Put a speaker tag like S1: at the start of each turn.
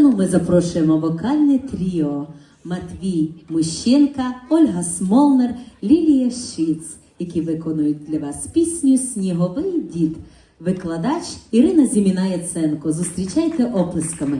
S1: ми запрошуємо вокальне тріо Матвій Мущенка, Ольга Смолнер, Лілія Шиц, які виконують для вас пісню Сніговий дід. Викладач Ірина Зіміна Яценко. Зустрічайте оплесками.